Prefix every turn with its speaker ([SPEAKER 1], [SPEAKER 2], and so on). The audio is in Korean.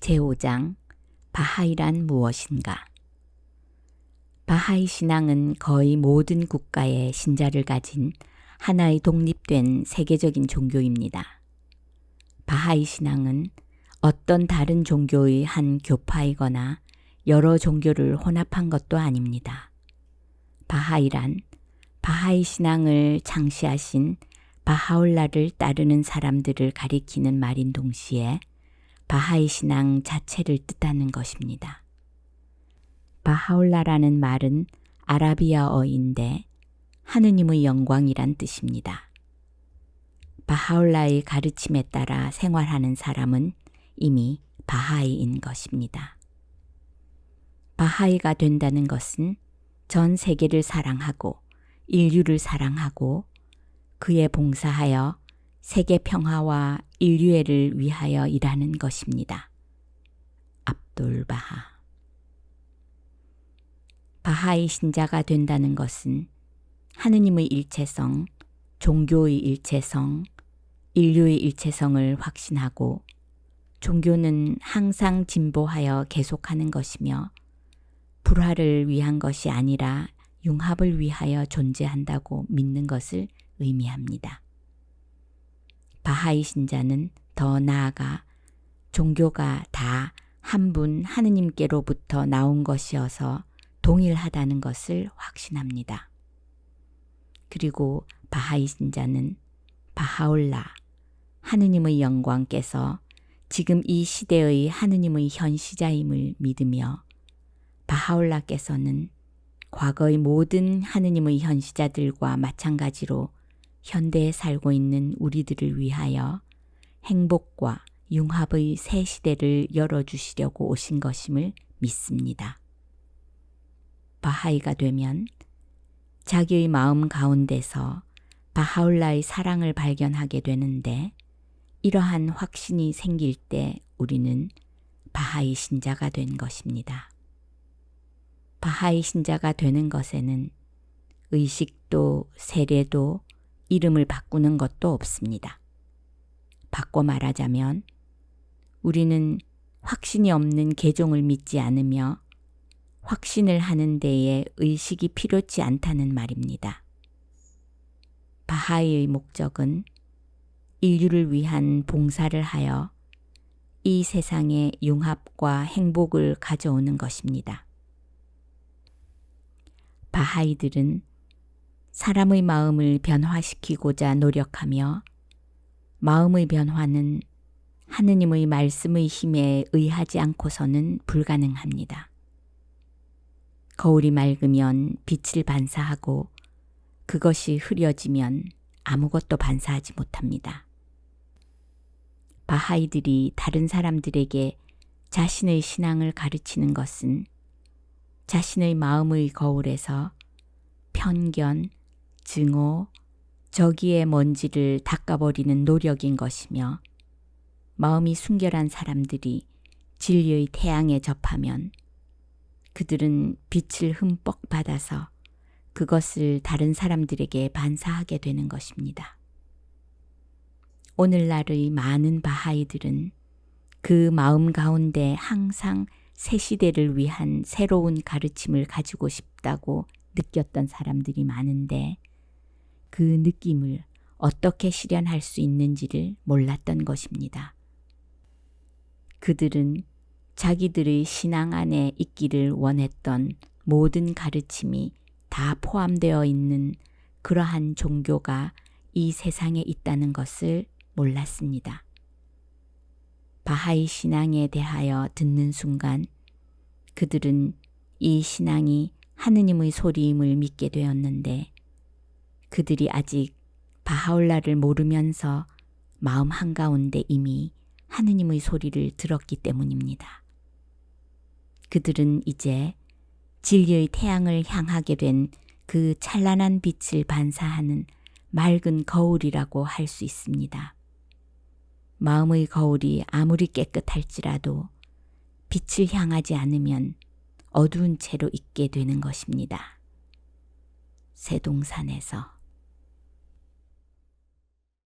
[SPEAKER 1] 제5장 바하이란 무엇인가? 바하이 신앙은 거의 모든 국가의 신자를 가진 하나의 독립된 세계적인 종교입니다. 바하이 신앙은 어떤 다른 종교의 한 교파이거나 여러 종교를 혼합한 것도 아닙니다. 바하이란 바하이 신앙을 창시하신 바하올라를 따르는 사람들을 가리키는 말인 동시에 바하이 신앙 자체를 뜻하는 것입니다. 바하올라라는 말은 아라비아어인데 하느님의 영광이란 뜻입니다. 바하올라의 가르침에 따라 생활하는 사람은 이미 바하이인 것입니다. 바하이가 된다는 것은 전 세계를 사랑하고 인류를 사랑하고 그에 봉사하여 세계 평화와 인류애를 위하여 일하는 것입니다. 압돌 바하 바하이 신자가 된다는 것은 하느님의 일체성, 종교의 일체성, 인류의 일체성을 확신하고 종교는 항상 진보하여 계속하는 것이며 불화를 위한 것이 아니라 융합을 위하여 존재한다고 믿는 것을 의미합니다. 바하이 신자는 더 나아가 종교가 다 한 분 하느님께로부터 나온 것이어서 동일하다는 것을 확신합니다. 그리고 바하이 신자는 바하올라 하느님의 영광께서 지금 이 시대의 하느님의 현시자임을 믿으며 바하올라께서는 과거의 모든 하느님의 현시자들과 마찬가지로 현대에 살고 있는 우리들을 위하여 행복과 융합의 새 시대를 열어주시려고 오신 것임을 믿습니다. 바하이가 되면 자기의 마음 가운데서 바하울라의 사랑을 발견하게 되는데 이러한 확신이 생길 때 우리는 바하이 신자가 된 것입니다. 바하이 신자가 되는 것에는 의식도 세례도 이름을 바꾸는 것도 없습니다. 바꿔 말하자면 우리는 확신이 없는 개종을 믿지 않으며 확신을 하는 데에 의식이 필요치 않다는 말입니다. 바하이의 목적은 인류를 위한 봉사를 하여 이 세상의 융합과 행복을 가져오는 것입니다. 바하이들은 사람의 마음을 변화시키고자 노력하며 마음의 변화는 하느님의 말씀의 힘에 의하지 않고서는 불가능합니다. 거울이 맑으면 빛을 반사하고 그것이 흐려지면 아무것도 반사하지 못합니다. 바하이들이 다른 사람들에게 자신의 신앙을 가르치는 것은 자신의 마음의 거울에서 편견, 증오, 저기의 먼지를 닦아버리는 노력인 것이며 마음이 순결한 사람들이 진리의 태양에 접하면 그들은 빛을 흠뻑 받아서 그것을 다른 사람들에게 반사하게 되는 것입니다. 오늘날의 많은 바하이들은 그 마음 가운데 항상 새 시대를 위한 새로운 가르침을 가지고 싶다고 느꼈던 사람들이 많은데 그 느낌을 어떻게 실현할 수 있는지를 몰랐던 것입니다. 그들은 자기들의 신앙 안에 있기를 원했던 모든 가르침이 다 포함되어 있는 그러한 종교가 이 세상에 있다는 것을 몰랐습니다. 바하이 신앙에 대하여 듣는 순간 그들은 이 신앙이 하느님의 소리임을 믿게 되었는데 그들이 아직 바하올라를 모르면서 마음 한가운데 이미 하느님의 소리를 들었기 때문입니다. 그들은 이제 진리의 태양을 향하게 된 그 찬란한 빛을 반사하는 맑은 거울이라고 할 수 있습니다. 마음의 거울이 아무리 깨끗할지라도 빛을 향하지 않으면 어두운 채로 있게 되는 것입니다. 세동산에서